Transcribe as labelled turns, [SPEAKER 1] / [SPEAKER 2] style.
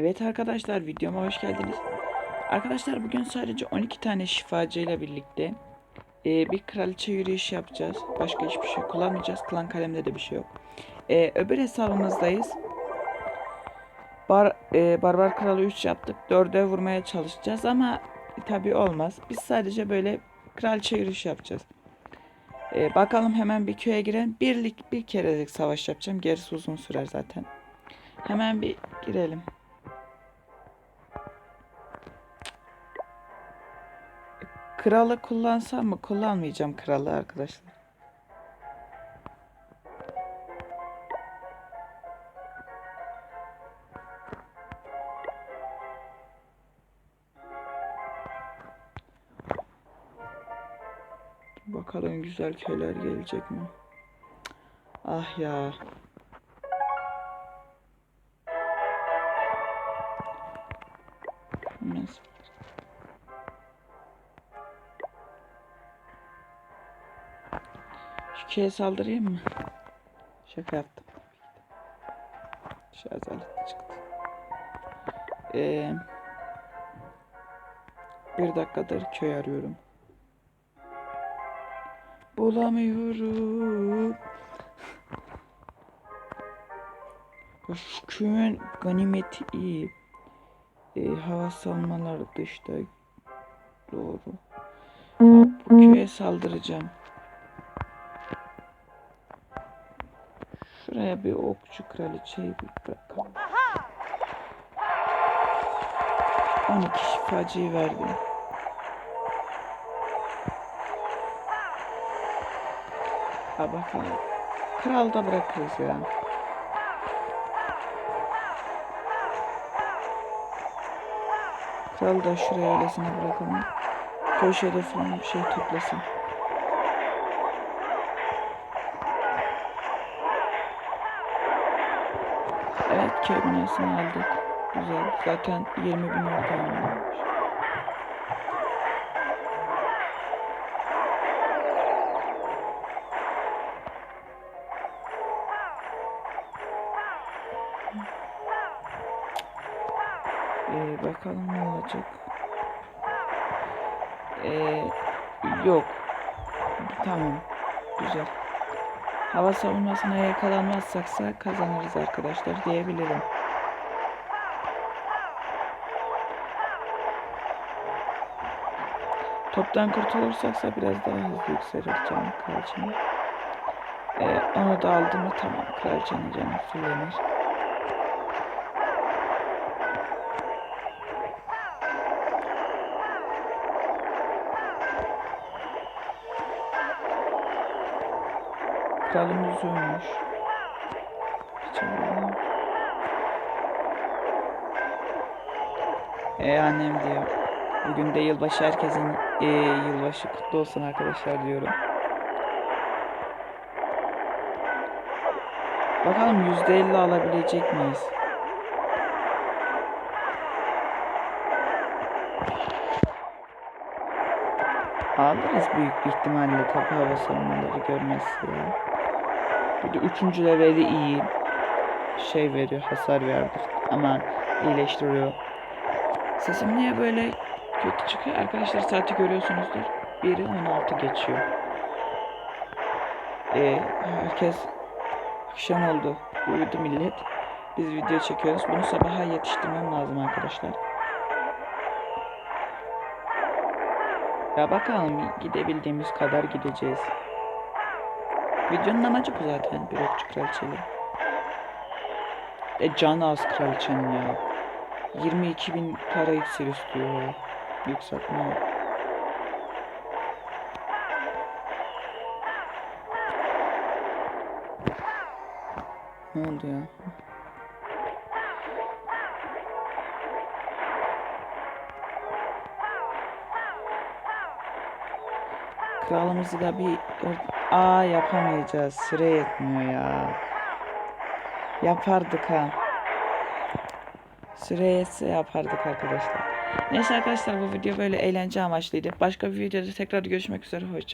[SPEAKER 1] Evet arkadaşlar videoma hoş geldiniz. Arkadaşlar bugün sadece 12 tane şifacı ile birlikte e, bir kraliçe yürüyüşü yapacağız. Başka hiçbir şey kullanmayacağız. Klan kalemde de bir şey yok. E, öbür hesabımızdayız. Bar, e, Barbar Kralı 3 yaptık. 4'e vurmaya çalışacağız ama tabi olmaz. Biz sadece böyle kraliçe yürüyüşü yapacağız. E, bakalım hemen bir köye girelim. Birlik bir kerelik savaş yapacağım. Gerisi uzun sürer zaten. Hemen bir girelim. Kralı kullansam mı? Kullanmayacağım kralı arkadaşlar. Bakalım güzel köyler gelecek mi? Ah ya. Nasıl? Şu köye saldırayım mı? Şaka yaptım. Şarj aleti çıktı. Ee, bir dakikadır köy arıyorum. Bulamıyorum. Şu köyün ganimeti iyi. Ee, hava savunmaları dışta. Doğru. Bu köye saldıracağım. Şuraya bir okçu kraliçeyi bir bırakalım. 12 şifacıyı verdim. Ha bakalım. Kral da bırakırız ya. Kral da şuraya öylesine bırakalım. Köşede falan bir şey toplasın. Evet köy binasını aldık. Güzel. Zaten 20 bin olmuş. Ee, bakalım ne olacak. Ee, yok. Tamam. Güzel. Hava savunmasına yakalanmazsaksa kazanırız arkadaşlar diyebilirim. Toptan kurtulursaksa biraz daha hızlı yükselir canım kraliçenin. Ee, onu da aldım mı tamam kraliçenin canı fullenir. Kralımız ölmüş. Ee, annem diyor. Bugün de yılbaşı herkesin ee, yılbaşı kutlu olsun arkadaşlar diyorum. Bakalım %50 alabilecek miyiz? Alırız büyük bir ihtimalle tabi hava savunmaları görmezse ya. Bir de üçüncü leveli iyi. Şey veriyor, hasar verdi. Ama iyileştiriyor. Sesim niye böyle kötü çıkıyor? Arkadaşlar saati görüyorsunuzdur. 1'i 16 geçiyor. Ee, herkes akşam oldu. Uyudu millet. Biz video çekiyoruz. Bunu sabaha yetiştirmem lazım arkadaşlar. Ya bakalım gidebildiğimiz kadar gideceğiz. Videonun amacı bu zaten bir okçu kraliçeli. E can az kraliçenin ya. 22 bin para iksir istiyor. Yükseltme. Ne oldu ya? Kralımızı da bir Aa yapamayacağız. Süre yetmiyor ya. Yapardık ha. Süre yetse yapardık arkadaşlar. Neyse arkadaşlar bu video böyle eğlence amaçlıydı. Başka bir videoda tekrar görüşmek üzere. Hoşça